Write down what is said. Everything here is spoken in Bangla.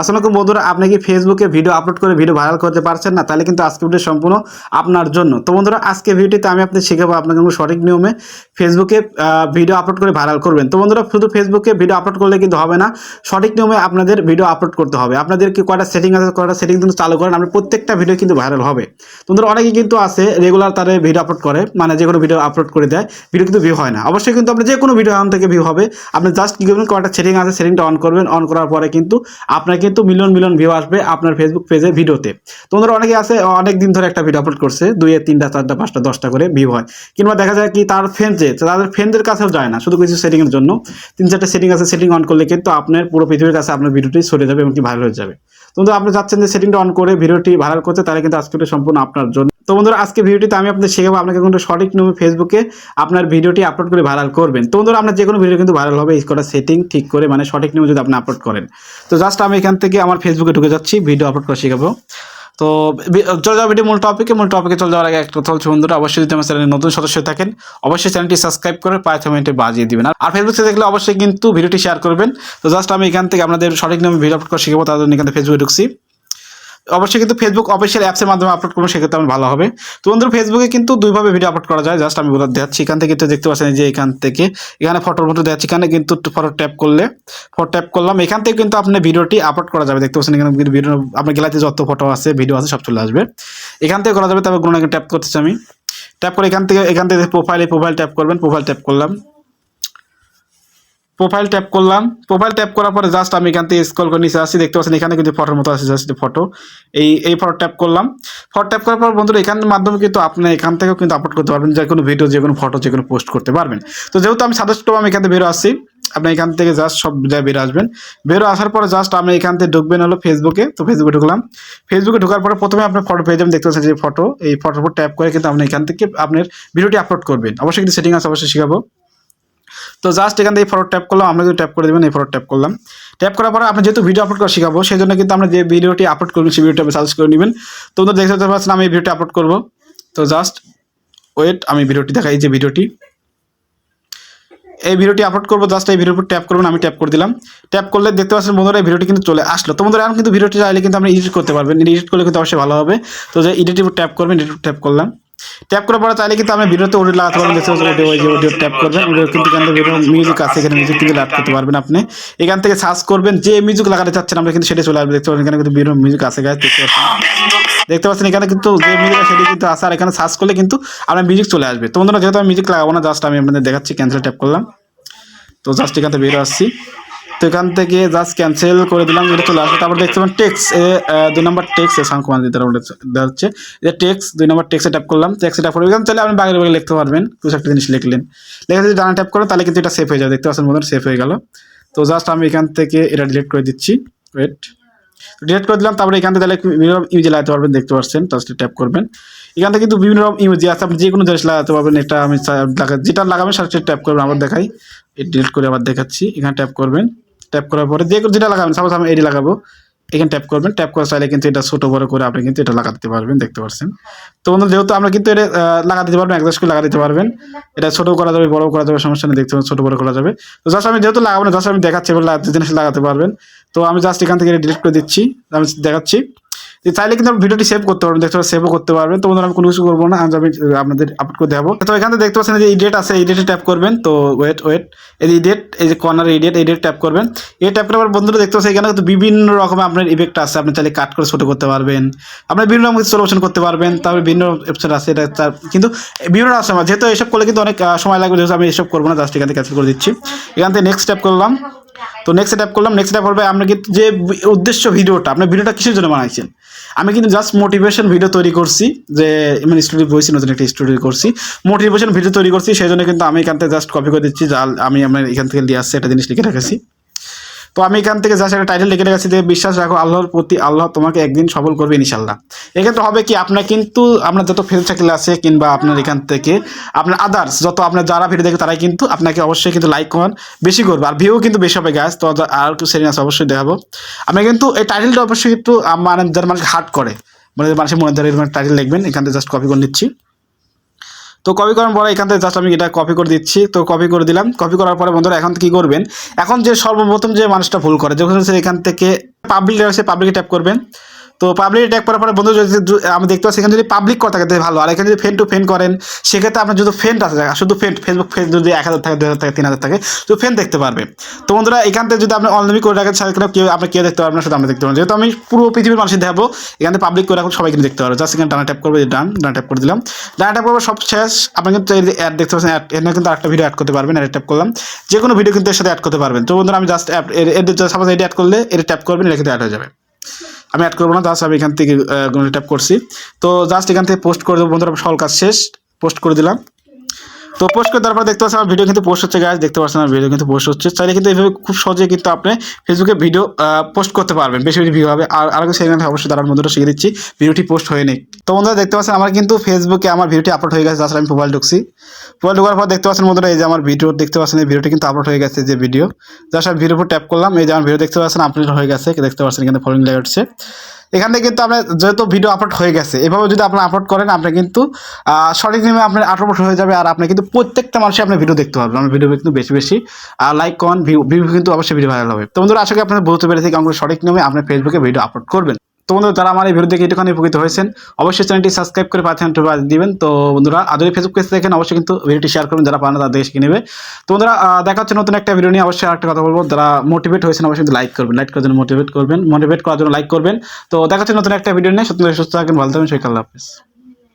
আসলে বন্ধুরা, আপনি কি ফেসবুকে ভিডিও আপলোড করে ভিডিও ভাইরাল করতে পারছেন না? তাহলে কিন্তু আজকে ভিডিও সম্পূর্ণ আপনার জন্য। তো বন্ধুরা, আজকে ভিডিওতে আমি আপনাদের শেখাবো আপনাকে সঠিক নিয়মে ফেসবুকে ভিডিও আপলোড করে ভাইরাল করবেন। তো বন্ধুরা, শুধু ফেসবুকে ভিডিও আপলোড করলে কিন্তু হবে না, সঠিক নিয়মে আপনাদের ভিডিও আপলোড করতে হবে। আপনাদের কি কয়টা সেটিং আছে, কয়টা সেটিং কিন্তু চালু করেন, আপনার প্রত্যেকটা ভিডিও কিন্তু ভাইরাল হবে। তো বন্ধুরা, অনেকে কিন্তু আছে রেগুলার তারা ভিডিও আপলোড করে মানে যে কোনো ভিডিও আপলোড করে দেয় ভিডিও কিন্তু ভিউ হয় না। অবশ্যই কিন্তু আপনি যে কোনো ভিডিও অন থেকে ভিউ হবে। আপনি জাস্ট কী করবেন, কয়টা সেটিং আছে সেটিংটা অন করবেন। অন করার পরে কিন্তু আপনার কিন্তু মিলিয়ন মিলিয়ন ভিউ আসবে আপনার ফেসবুক পেজে ভিডিওতে। তো বন্ধুরা, অনেকে আছে অনেক দিন ধরে একটা ভিডিও আপলোড করছে দুই তিনটা, চারটা, পাঁচটা, দশটা করে ভিউ হয়। কিংবা দেখা যায় কি, তার ফ্রেন্ডে তাদের ফ্রেন্ডের কাছেও যায় না, শুধু কিছু সেটিংয়ের জন্য। তিন চারটা সেটিং আছে সেটিং অন করলে কিন্তু আপনার পুরো পৃথিবীর কাছে আপনার ভিডিওটি সরে যাবে এবং কি ভাইরাল হয়ে যাবে। তো আপনি চাচ্ছেন যে সেটিংটা অন করে ভিডিওটি ভাইরাল করতে, তাহলে কিন্তু আজকে সম্পূর্ণ আপনার জন্য। তো বন্ধুরা, আজকে ভিডিওটিতে আমি আপনাদের শেখাবো আপনাকে কিন্তু সঠিক নিয়মে ফেসবুকে আপনার ভিডিওটি আপলোড করে ভাইরাল করবেন। তো বন্ধুরা, আপনার যে কোনো ভিডিও কিন্তু ভাইরাল হবে, এই কটা সেটিং ঠিক করে মানে সঠিক নিয়মে যদি আপনি আপলোড করেন। তো জাস্ট আমি এখান থেকে আমার ফেসবুকে ঢুকে যাচ্ছি ভিডিও আপলোড করে শেখাবো। তো চলে যাব ভিডিও মূল টপিকে মূল টপিকে চলে যাওয়ার আগে একটা কথা হচ্ছে বন্ধুরা, অবশ্যই যদি আমার চ্যানেলে নতুন সদস্য থাকেন, অবশ্যই চ্যানেলটি সাবস্ক্রাইব করে পাঁচ মিনিটে বাজিয়ে দিবেন। আর ফেসবুক দেখলে অবশ্যই কিন্তু ভিডিওটি শেয়ার করবেন। তো জাস্ট আমি এখান থেকে আপনাদের সঠিক নিয়মে ভিডিও আপলোড করে শিখাবো জন্য এখান থেকে ফেসবুকে ঢুকছি। অবশ্যই কিন্তু ফেসবুক অফিসিয়াল অ্যাপসের মাধ্যমে আপলোড করব সেক্ষেত্রে আমার ভালো হবে। তো বন্ধুরা ফেসবুকে কিন্তু দুইভাবে ভিডিও আপলোড করা যায়। জাস্ট আমি বলে দেখাচ্ছি। এখান থেকে তো দেখতে পাচ্ছেন যে এখান থেকে। এখানে ফটোর মতো দেখাচ্ছি। এখানে কিন্তু ফটো ট্যাপ করলে ফটো ট্যাপ করলাম। এখান থেকে কিন্তু আপনি ভিডিওটি আপলোড করা যাবে। দেখতে পাচ্ছেন এখানে কিন্তু ভিডিও আপনার গ্যালারিতে যত ফটো আছে ভিডিও আছে, সব চলে আসবে। এখান থেকে করা যাবে তবে কোনো ট্যাপ করতেছি আমি। ট্যাপ করে এখান থেকে এখান থেকে প্রোফাইলে প্রোফাইল ট্যাপ করবেন প্রোফাইল ট্যাপ করলাম। প্রোফাইল ট্যাপ করলাম। প্রোফাইল ট্যাপ করার পরে জাস্ট আমি এখান থেকে স্ক্রল করে নিচে আসি। দেখতে পাচ্ছেন এখানে কিন্তু ফটোর মতো আছে জাস্ট ফটো এই এই ফটো ট্যাপ করলাম। ফটো ট্যাপ করার পর বন্ধুরা, এখানের মাধ্যমে কিন্তু আপনি এখান থেকেও কিন্তু আপলোড করতে পারবেন। যে কোনো ভিডিও যে কোনো ফটো যে কোনো পোস্ট করতে পারবেন। তো যেহেতু আমি সাজেস্ট করব আমি এখান থেকে বেরো আসছি আপনি এখান থেকে জাস্ট সব জায়গায় বেরো আসবেন। বেরো আসার পরে জাস্ট আপনি এখান থেকে ঢুকবেন হলো ফেসবুকে তো ফেসবুকে ঢুকলাম। ফেসবুকে ঢোকার পরে প্রথমে আপনার ফটো পেয়ে যাবেন। দেখতে পাচ্ছেন যে ফটো এই ফটোর উপর ট্যাপ করে কিন্তু আপনি এখান থেকে আপনার ভিডিওটি আপলোড করবেন। অবশ্যই কিন্তু সেটিং আছে, অবশ্যই শিখাবো। তো জাস্ট এখান থেকে ফটো ট্যাপ করলাম, আমরা যদি ট্যাপ করে দেবেন, এই ফটো ট্যাপ করলাম। ট্যাপ করার পরে আপনি যেহেতু ভিডিও আপলোড করা শিখাবো সেই জন্য কিন্তু আমরা যে ভিডিওটি আপলোড করবেন, সেই ভিডিওটি সার্চ করে নেবেন। তো বন্ধুরা দেখতে পাচ্ছেন আমি এই ভিডিওটি আপলোড করব। তো জাস্ট ওয়েট আমি ভিডিওটি দেখাই যে ভিডিওটি এই ভিডিওটি আপলোড করব জাস্ট এই ভিডিওর উপর ট্যাপ করবেন, আমি ট্যাপ করে দিলাম। ট্যাপ করলে দেখতে পাচ্ছেন বন্ধুরা, এই ভিডিওটি কিন্তু চলে আসলো। তো বন্ধুরা, এখন কিন্তু ভিডিওটি চাইলে কিন্তু আপনি এডিট করতে পারবেন। এডিট করলে কিন্তু অবশ্যই ভালো হবে। তো যে উপর ট্যাপ করবেন এডিট ট্যাপ করলাম। ট্যাপ করার পরে চাইলে কিন্তু আপনি ভিডিওতে অডিও লাগাতে পারবেন, দেখতে পাচ্ছেন অডিও যে অডিও ট্যাপ করবেন অডিও কিন্তু এখান থেকে ভিডিও মিউজিক আছে, এখানে মিউজিক কিন্তু অ্যাড করতে পারবেন আপনি। এখান থেকে সার্চ করবেন, যে মিউজিক লাগাতে চাচ্ছেন, আমরা কিন্তু সেটা চলে আসবে, দেখতে পাচ্ছেন এখানে কিন্তু ভিডিও মিউজিক আছে গাছ দেখতে পাচ্ছেন। দেখতে পাচ্ছেন এখানে কিন্তু যে মিউজিক সেটি কিন্তু আছে, আর এখানে সার্চ করলে কিন্তু আপনার মিউজিক চলে আসবে। তো বন্ধুরা, যেহেতু আমি মিউজিক লাগাবো না জাস্ট আমি আপনাদের দেখাচ্ছি ক্যান্সেল ট্যাপ করলাম। তো জাস্ট এখান থেকে বেরো আসছি। তো এখান থেকে জাস্ট ক্যান্সেল করে দিলাম, এটা চলে আসবে তারপর দেখতে পাবেন টেক্স এ দুই নম্বর টেক্স এ সংকুমান দিতে দেওয়া হচ্ছে যে টেক্স দুই নম্বর টেক্সে ট্যাপ করলাম। টেক্সে ট্যাপ করে এখানে আপনি বাইরে বাইরে লিখতে পারবেন। কিছু একটা জিনিস লিখলেন। লেখা যদি ডানা ট্যাপ করেন তাহলে কিন্তু এটা সেভ হয়ে যাবে। দেখতে পাচ্ছেন বন্ধুরা সেভ হয়ে গেল। তো জাস্ট আমি এখান থেকে এটা ডিলিট করে দিচ্ছি। ওয়েট ডিলিট করে দিলাম, তারপরে এখান থেকে তাহলে বিভিন্ন রকম ইমেজ লাগাতে পারবেন, দেখতে পাচ্ছেন। জাস্ট ট্যাপ করবেন। এখান থেকে কিন্তু বিভিন্ন রকম ইমেজ আছে। আপনি যে কোনো জিনিস লাগাতে পারবেন, এটা আমি যেটা লাগাবেন, সেটা ট্যাপ করবেন। আবার দেখাই। ডিলিট করে আবার দেখাচ্ছি। এখানে ট্যাপ করবেন। ট্যাপ করার পরে যে যেটা লাগাবেন সাপোজ আমি এটি লাগাবো। এখানে ট্যাপ করবেন। ট্যাপ করা চাইলে কিন্তু এটা ছোটো বড় করে আপনি কিন্তু এটা লাগাতে পারবেন, দেখতে পাচ্ছেন তো বন্ধু যেহেতু আমরা কিন্তু এটা লাগাতে লাগা দিতে পারবেন একজাস্ট করে লাগাতে পারবেন। এটা ছোটো করা যাবে, বড় করা যাবে, সমস্যা নেই, দেখতে পাবেন ছোটো বড় করা যাবে। তো জাস্ট আমি যেহেতু লাগাবো না জাস্ট আমি দেখাচ্ছি, এবার জিনিস লাগাতে পারবেন। তো আমি জাস্ট এখান থেকে ডিলিট করে দিচ্ছি, আমি দেখাচ্ছি। চাইলে কিন্তু ভিডিওটি সেভ করতে পারবেন, দেখতে সেভও করতে পারবেন। তো আমি কোনো কিছু করব না আমি আপনাদের আপলোড করে দেবো তো এখান দেখতে পাচ্ছেন যে ইডিয়েট আছে ইডিয়েটে ট্যাপ করবেন। তো ওয়েট ওয়েট এই ইডিয়েট এই যে কর্নার ইডিয়েট ইডিয়েট ট্যাপ করবেন। এই ট্যাপ পর বন্ধুরা দেখতে পাচ্ছেন এখানে কিন্তু বিভিন্ন রকমের আপনার ইফেক্ট আছে। আপনি চাইলে কাট করে ছোটো করতে পারবেন। আপনি বিভিন্ন রকম সলিউশন করতে পারবেন। তারপরে বিভিন্ন অপশন আছে, এটা কিন্তু বিভিন্ন আছে। আমার যেহেতু এসব করলে কিন্তু অনেক সময় লাগবে, যেহেতু আমি এসব করব না জাস্ট এখান থেকে ক্যান্সেল করে দিচ্ছি। এখান থেকে নেক্সট ট্যাপ করলাম। তো নেক্সট ট্যাপ করলাম নেক্সট ট্যাপ করবে আপনি কিন্তু যে উদ্দেশ্য ভিডিওটা আপনার ভিডিওটা কিসের জন্য বানাইছেন? আমি কিন্তু জাস্ট মোটিভেশন ভিডিও তৈরি করছি, যে মানে স্টুডিও বইছি, নতুন একটা স্টুডিও করছি। মোটিভেশন ভিডিও তৈরি করছি, সেই জন্য কিন্তু আমি এখান থেকে জাস্ট কপি করে দিচ্ছি, যা আমি আমার এখান থেকে নিয়ে আসছি, একটা জিনিস লিখে রেখেছি। তো আমি এখান থেকে জাস্ট একটা টাইটেল লিখে রেখেছি যে, বিশ্বাস রাখো, আল্লাহর প্রতি আল্লাহ তোমাকে একদিন সফল করবে ইনশাল্লাহ এক্ষেত্রে হবে কি, আপনার কিন্তু, আপনার যত ফেল সার্কেল আছে কিংবা আপনার এখান থেকে, আপনার আদার্স যত আপনার যারা ভিডিও দেখে তারাই কিন্তু আপনাকে অবশ্যই কিন্তু লাইক করেন, বেশি করবে। আর ভিউ কিন্তু বেশি হবে গ্যাস তো আর একটু সেরিং আছে অবশ্যই দেখাবো। আমি কিন্তু এই টাইটেলটা অবশ্যই একটু মানে যারা মানুষকে হার্ট করে মানে মানুষের মনে ধরে টাইটেল লিখবেন, এখান থেকে জাস্ট কপি করে নিচ্ছি। তো কপি করার পরে এখান থেকে জাস্ট আমি এটা কপি করে দিচ্ছি। তো কপি করে দিলাম। কপি করার পরে বন্ধুরা, এখন কি করবেন? এখন যে সর্বপ্রথম যে মানুষটা ভুল করে যখন এখান থেকে পাবলিক রয়েছে পাবলিকে ট্যাপ করবেন। তো পাবলিক ট্যাপ করার পরে বন্ধু যদি আমি দেখতে পাচ্ছি এখানে যদি পাবলিক কথা থাকে ভালো। আর এখানে যদি ফেন টু ফেন করেন, সেক্ষেত্রে আপনার যদি ফ্রেন্ড আছে, শুধু ফ্রেন্ড ফেসবুক ফ্রেন্ড যদি এক হাজার থাকে, দুই হাজার থাকে, তিন হাজার থাকে, তো ফ্রেন্ড দেখতে পারবে। তো বন্ধুরা, এখান থেকে যদি আপনি অনলাইন করে রাখেন সেখানে কেউ আপনি কেউ দেখতে পারবেন শুধু আমরা দেখতে পারবেন যেহেতু আমি পুরো পৃথিবীর মানুষের দেখাবো, এখানে পাবলিক করে রাখুন সবাই কিন্তু দেখতে পারবে। জাস্ট এখানে ডানা ট্যাপ করবে ডান, ডানা ট্যাপ করে দিলাম। ডানা ট্যাপ করব, সব শেষ। আপনি কিন্তু অ্যাড দেখতে পাচ্ছেন অ্যাড এখানে কিন্তু একটা ভিডিও অ্যাড করতে পারবেন অ্যাড ট্যাপ করলাম। যে কোনো ভিডিও কিন্তু এর সাথে অ্যাড করতে পারবেন। তো বন্ধুরা, আমি জাস্ট এর সাপোজ এটি অ্যাড করলে, এটা ট্যাপ করবেন, এটা কিন্তু অ্যাড হয়ে যাবে। আমি অ্যাড করব না জাস্ট আমি এখান থেকে ট্যাপ করছি। তো জাস্ট এখান থেকে পোস্ট করে দেবো, বন্ধুরা, সকল কাজ শেষ পোস্ট করে দিলাম। তো পোস্ট করে দেওয়ার পর দেখতে পাচ্ছেন আমার ভিডিও কিন্তু পোস্ট হচ্ছে গাছ দেখতে পাচ্ছেন ভিডিও কিন্তু পোস্ট হচ্ছে। চাইলে কিন্তু এইভাবে খুব সহজে কিন্তু আপনি ফেসবুকে ভিডিও পোস্ট করতে পারবেন। বেশি বেশি ভিউ হবে। আর আরেকটা সেখানে অবশ্যই দাঁড়ার বন্ধুরা শিখে দিচ্ছি। ভিডিওটি পোস্ট হয়ে নেই তো বন্ধুরা, দেখতে পাচ্ছেন আমার কিন্তু ফেসবুকে আমার ভিডিওটি আপলোড হয়ে গেছে। আসলে আমি মোবাইল ঢুকছি। মোবাইল ঢোকার পর দেখতে পাচ্ছেন বন্ধুরা, এই যে আমার ভিডিও দেখতে পাচ্ছেন এই ভিডিওটি কিন্তু আপলোড হয়ে গেছে যে ভিডিও জাস্ট আমি ভিডিওর উপর ট্যাপ করলাম। এই যে আমার ভিডিও দেখতে পাচ্ছেন আপলোড হয়ে গেছে। দেখতে পাচ্ছেন কিন্তু ফলোইং লেগে উঠছে। এখান কিন্তু আপনার যেহেতু ভিডিও আপলোড হয়ে গেছে, এভাবে যদি আপনি আপলোড করেন, আপনি কিন্তু সঠিক নিয়মে আপনার আপলোড হয়ে যাবে আর আপনি কিন্তু প্রত্যেকটা মানুষই আপনি ভিডিও দেখতে পারবেন। আমার ভিডিও কিন্তু বেশি বেশি লাইক কমেন্ট ভিউ ভিউ কিন্তু অবশ্যই ভিডিও ভাইরাল হবে। তো বন্ধুরা, আশা করি আপনার বলতে পেরেছি, কারণ করে সঠিক নিয়মে আপনি ফেসবুকে ভিডিও আপলোড করবেন। তো বন্ধুরা, যারা আমার এই ভিডিও দেখে একটুখানি উপকৃত হয়েছেন, অবশ্যই চ্যানেলটি সাবস্ক্রাইব করে পাচ্ছেন দিবেন। তো বন্ধুরা আদরি ফেসবুক পেজ দেখেন, অবশ্যই কিন্তু ভিডিওটি শেয়ার করবেন যারা পান না তাদের শিখে নেবে। তো বন্ধুরা দেখা হচ্ছে নতুন একটা ভিডিও নিয়ে। অবশ্যই আরেকটা কথা বলব, যারা মোটিভেট হয়েছেন, অবশ্যই লাইক করবেন। লাইক করার জন্য মোটিভেট করবেন মোটিভেট করার জন্য লাইক করবেন। তো দেখা হচ্ছে নতুন একটা ভিডিও নিয়ে। সত্যি সুস্থ থাকেন ভালো থাকবেন সৈকাল হাফিজ।